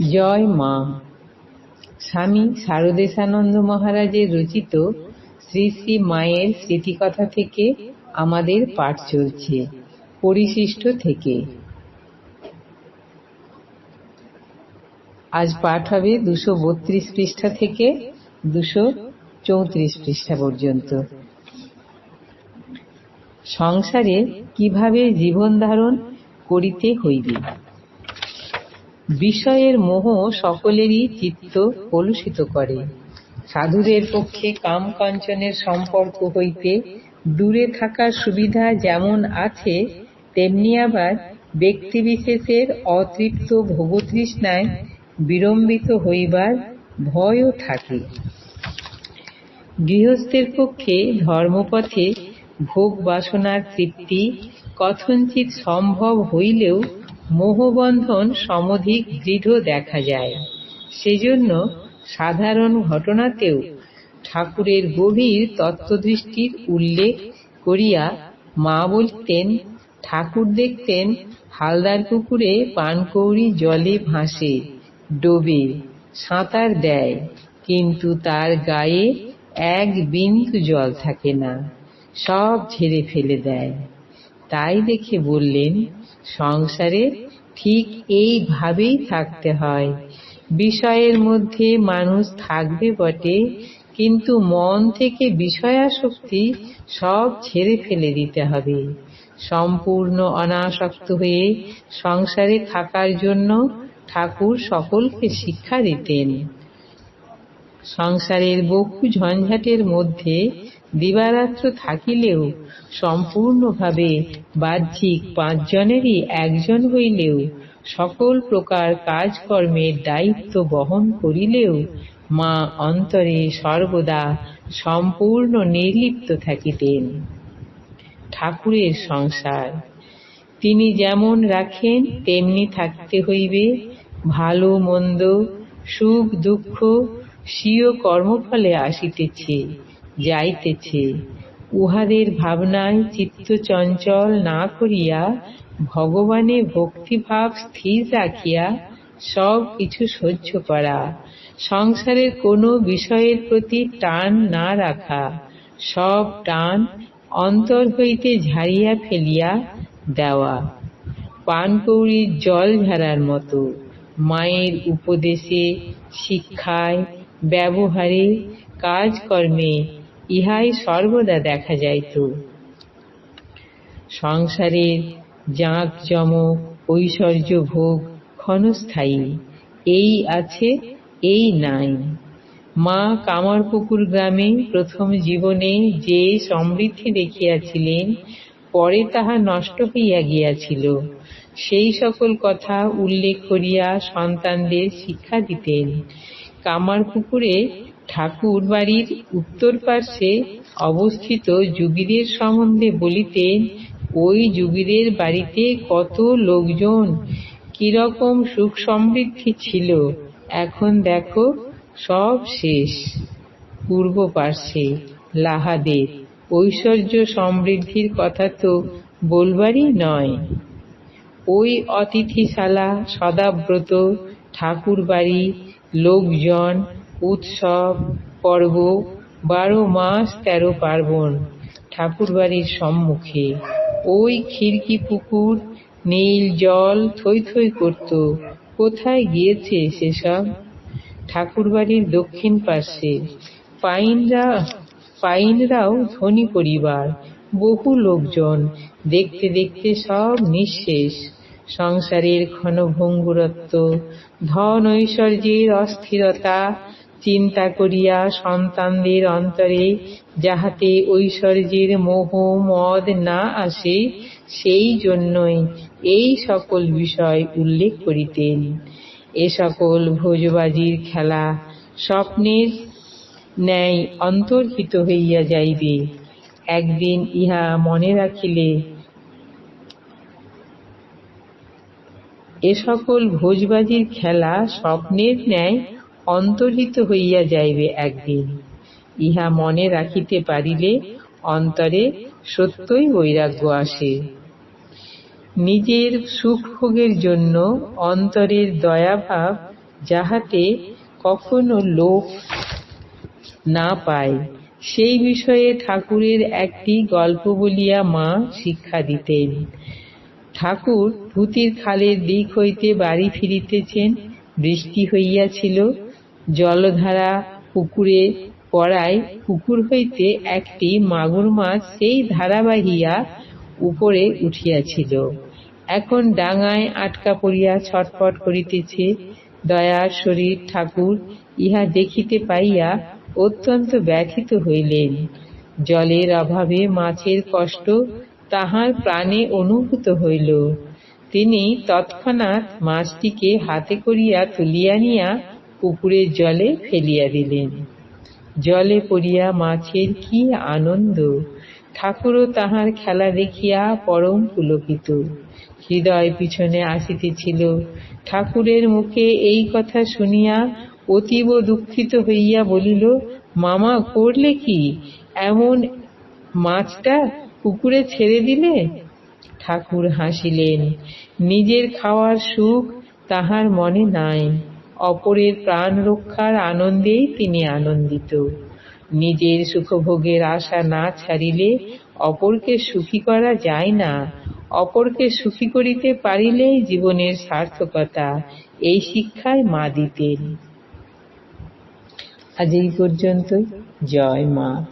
জয় মা। স্বামী শারদেশানন্দ মহারাজের রচিত শ্রী শ্রী মায়ের স্মৃতিকথা থেকে আমাদের পাঠ চলছে, পরিশিষ্ট থেকে। আজ পাঠ হবে দুশো বত্রিশ পৃষ্ঠা থেকে দুশো চৌত্রিশ পৃষ্ঠা পর্যন্ত। সংসারে কীভাবে জীবন ধারণ করিতে হইবে? বিষয়ের মোহ সকলেরই চিত্ত কলুষিত করে। সাধুদের পক্ষে কাম কাঞ্চনের সম্পর্ক হইতে দূরে থাকার সুবিধা যেমন আছে, তেমনি আবার ব্যক্তিবিশেষের অতৃপ্ত ভোগতৃষ্ণায় বিড়ম্বিত হইবার ভয়ও থাকে। গৃহস্থের পক্ষে ধর্মপথে ভোগ বাসনার তৃপ্তি কথঞ্চিত সম্ভব হইলেও মোহবন্ধন সমধিক দৃঢ় দেখা যায়। সেজন্য সাধারণ ঘটনাতেও ঠাকুরের গভীর তত্ত্বদৃষ্টির উল্লেখ করিয়া মা বলতেন, ঠাকুর দেখতেন হালদার পুকুরে পানকৌড়ি জলে ভাসে, ডোবে, সাঁতার দেয়, কিন্তু তার গায়ে এক বিন্দু জল থাকে না, সব ঝেড়ে ফেলে দেয়। তাই দেখে বললেন, সংসারে ঠিক এইভাবেই থাকতে হয়। বিষয়ের মধ্যে মানুষ থাকবে বটে, কিন্তু মন থেকে বিষয়াসক্তি সব ছেড়ে ফেলে দিতে হবে। সম্পূর্ণ অনাসক্ত হয়ে সংসারে থাকার জন্য ঠাকুর সকলকে শিক্ষা দিতেন। সংসারের বহু ঝঞ্ঝাটের মধ্যে দিবারাত্র থাকিলেও সম্পূর্ণভাবে বাহ্যিক পাঁচজনেরই একজন হইলেও, সকল প্রকার কাজকর্মের দায়িত্ব বহন করিলেও মা অন্তরে সর্বদা সম্পূর্ণ নির্লিপ্ত থাকিতেন। ঠাকুরের সংসার। তিনি যেমন রাখেন, তেমনি থাকতে হইবে। ভালো, মন্দ, সুখ, দুঃখ স্বীয় কর্মফলে আসিতেছে। যাইতেছে। উহাদের ভাবনায় চিত্ত চঞ্চল না করিয়া ভগবানে ভক্তিভাব স্থির রাখিয়া সব কিছু সহ্য করা, সংসারের কোনো বিষয়ের প্রতি টান না রাখা, সব টান অন্তর হইতে ঝাড়িয়া ফেলিয়া দেওয়া। পানকৌড়ির জল ঝাড়ার মতো, মায়ের উপদেশে, শিক্ষায়, ব্যবহারে, কাজকর্মে ইহাই সর্বদা দেখা যাইত। সংসারের জাঁক জমক, ঐশ্বর্য ভোগ ক্ষণস্থায়ী, এই আছে, এই নাই। মা কামারপুকুর গ্রামে প্রথম জীবনে যে সমৃদ্ধি দেখিয়াছিলেন, পরে তাহা নষ্ট হইয়া গিয়াছিল। সেই সকল কথা উল্লেখ করিয়া সন্তানদের শিক্ষা দিতেন। কামারপুকুরে ঠাকুর বাড়ির উত্তর পার্শ্বে অবস্থিত যুগীদের সম্বন্ধে বলিতেন, ওই যুগীদের বাড়িতে কত লোকজন, কীরকম সুখ সমৃদ্ধি ছিল। এখন দেখো, সব শেষ। পূর্ব পার্শ্বে লাহাদের ঐশ্বর্য সমৃদ্ধির কথা তো বলবারই নয়। ওই অতিথিশালা সদাব্রত ঠাকুর বাড়ি লোকজন উৎসব, পর্ব, বারো মাস, তেরো পার্বণ। ঠাকুরবাড়ির সম্মুখে। ওই খিড়কি পুকুর, নীল জল থই থই করত। কোথায় গিয়েছে সেসব? ঠাকুরবাড়ির দক্ষিণ পার্শ্বে পাইনরা, পাইনরাও ধনী পরিবার, বহু লোকজন। দেখতে দেখতে সব নিঃশেষ। সংসারের ক্ষণভঙ্গুরত্ব ধন ঐশ্বর্যের অস্থিরতা চিন্তা করিয়া সন্তানদের অন্তরে যাহাতে ঐশ্বর্যের মোহ মদ না আসে, সেই জন্যই এই সকল বিষয় উল্লেখ করিতেন। এ সকল ভোজবাজির খেলা স্বপ্নের ন্যায় অন্তর্হিত হইয়া যাইবে। একদিন ইহা মনে রাখিলে এ সকল ভোজবাজির খেলা স্বপ্নের ন্যায় অন্তর্হিত হইয়া যাইবে একদিন। ইহা মনে রাখিতে পারিলে অন্তরে সত্যই বৈরাগ্য আসে। নিজের সুখ ভোগের জন্য অন্তরের দয়াভাব যাহাতে কখনো লোপ না পায়, সেই বিষয়ে ঠাকুরের একটি গল্প বলিয়া মা শিক্ষা দিতেন। ঠাকুর ধুতির খালের দিক হইতে বাড়ি ফিরিতেছেন, বৃষ্টি হইয়াছিল জলধারা পুকুরে পড়ায় পুকুর হইতে একটি মাগুর মাছ সেই ধারা বাহিয়া উপরে উঠিয়াছিল। এখন ডাঙায় আটকা পড়িয়া ছটফট করিতেছে। দয়ার শরীর, ঠাকুর ইহা দেখিতে পাইয়া অত্যন্ত ব্যথিত হইলেন। জলের অভাবে মাছের কষ্ট তাহার প্রাণে অনুভূত হইল। তিনি তৎক্ষণাৎ মাছটিকে হাতে করিয়া তুলিয়া নিয়া পুকুরের জলে ফেলিয়া দিলেন। জলে পড়িয়া মাছের কি আনন্দ? ঠাকুরও তাহার খেলা দেখিয়া পরম পুলকিত। হৃদয় পিছনে আসিতেছিল। ঠাকুরের মুখে এই কথা শুনিয়া অতীব দুঃখিত হইয়া বলিল, মামা, করলে কি? এমন মাছটা পুকুরে ছেড়ে দিলে? ঠাকুর হাসিলেন, নিজের খাওয়ার সুখ তাহার মনে নাই। অপরের প্রাণ রক্ষার আনন্দেই তিনি আনন্দিত। নিজের সুখভোগের আশা না ছাড়িলে অপরকে সুখী করা যায় না। অপরকে সুখী করিতে পারিলেই জীবনের সার্থকতা এই শিক্ষায় মা দিতেন। আজ এই পর্যন্তই। জয় মা।